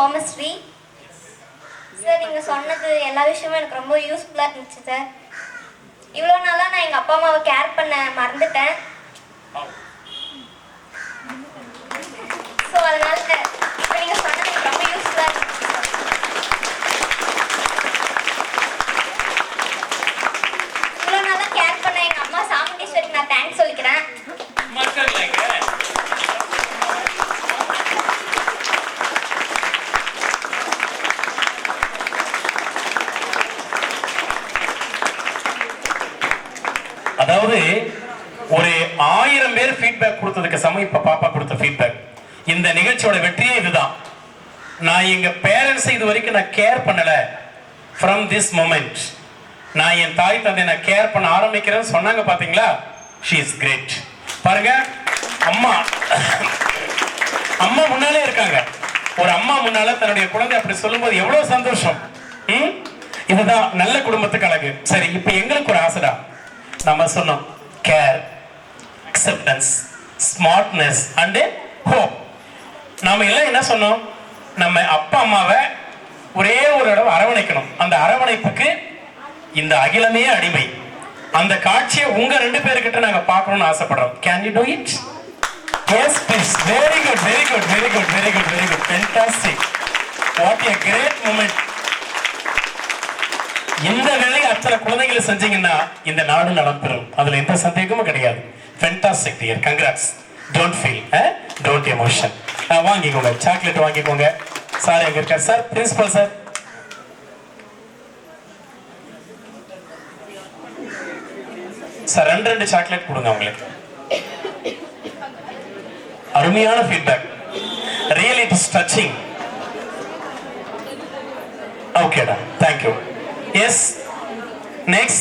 Somasree sir நீங்கள் சொன்னது எல்லா விஷயமும் எனக்கு ரொம்ப யூஸ்ஃபுல்லாக இருந்துச்சு சார் இவ்வளோ நாளாக நான் எங்கள் அப்பா அம்மாவை கேர் பண்ண மறந்துட்டேன் ஸோ அதனால இப்போ நீங்கள் சொன்னது எனக்கு ரொம்ப யூஸ்ஃபுல்லாக இருந்துச்சு சார் இவ்வளோ நாளாக கேர் பண்ண எங்கள் அம்மா சாமுண்டீஸ்வரிக்கு நான் தேங்க்ஸ் சொல்லிக்கிறேன் மக்கள் இல்லைங்க அதாவது ஒரு ஆயிரம் பேர் ஃபீட்பேக் கொடுத்ததுக்கு சமம். இப்ப பாப்பா கொடுத்த ஃபீட்பேக் இந்த நிகழ்ச்சியோட வெற்றியே இதுதான். நான் எங்க பேரண்ட்ஸை இது வரைக்கும் நான் கேர் பண்ணல. ஃப்ரம் திஸ் மொமெண்ட் நான் என் தாய் தந்தை நான் கேர் பண்ண ஆரம்பிக்கிறேன்னு சொன்னாங்க பாத்தீங்களா? ஷி இஸ் கிரேட் பாருங்க அம்மா. அம்மா முன்னாலே இருக்காங்க. ஒரு அம்மா முன்னால தன்னுடைய குழந்தை அப்படி சொல்லும்போது எவ்வளவு சந்தோஷம். ம்? இதுதான் நல்ல குடும்பத்துக்கு அழகு. சரி இப்போ எங்களுக்கு ஒரு ஆசைடா நம்ம சொன்னோம். Care acceptance smartness and hope நாம எல்லாம் என்ன சொன்னோம்? நம்ம அப்பா அம்மாவை ஒரே ஒரு தடவை அரவணைக்கணும். அந்த அரவணைப்புக்கு இந்த அகிலமே அடிமை. அந்த காட்சியை உங்க ரெண்டு பேர்கிட்ட நாங்க பார்க்கணும்னு ஆசைப்படுறோம். Can you do it yes please very good very good very good very good very good fantastic what a great moment இந்த வேலையை அத்தனை குழந்தைகளை செஞ்சீங்கன்னா இந்த நாடு நலம் பெறும் அதுல எந்த சந்தேகமும் கிடையாது. Fantastic dear congrats don't feel don't emotion வாங்கிக்கோங்க. சாக்லேட் வாங்கிக்கோங்க. சார் எங்க இருக்கார்? சார் பிரின்சிபல் சார் சார் ரெண்டு ரெண்டு சாக்லேட் கொடுங்க அவங்களுக்கு. அருமையான feedback real it is touching ஓகேடா தேங்க்யூ எஸ் நெக்ஸ்ட்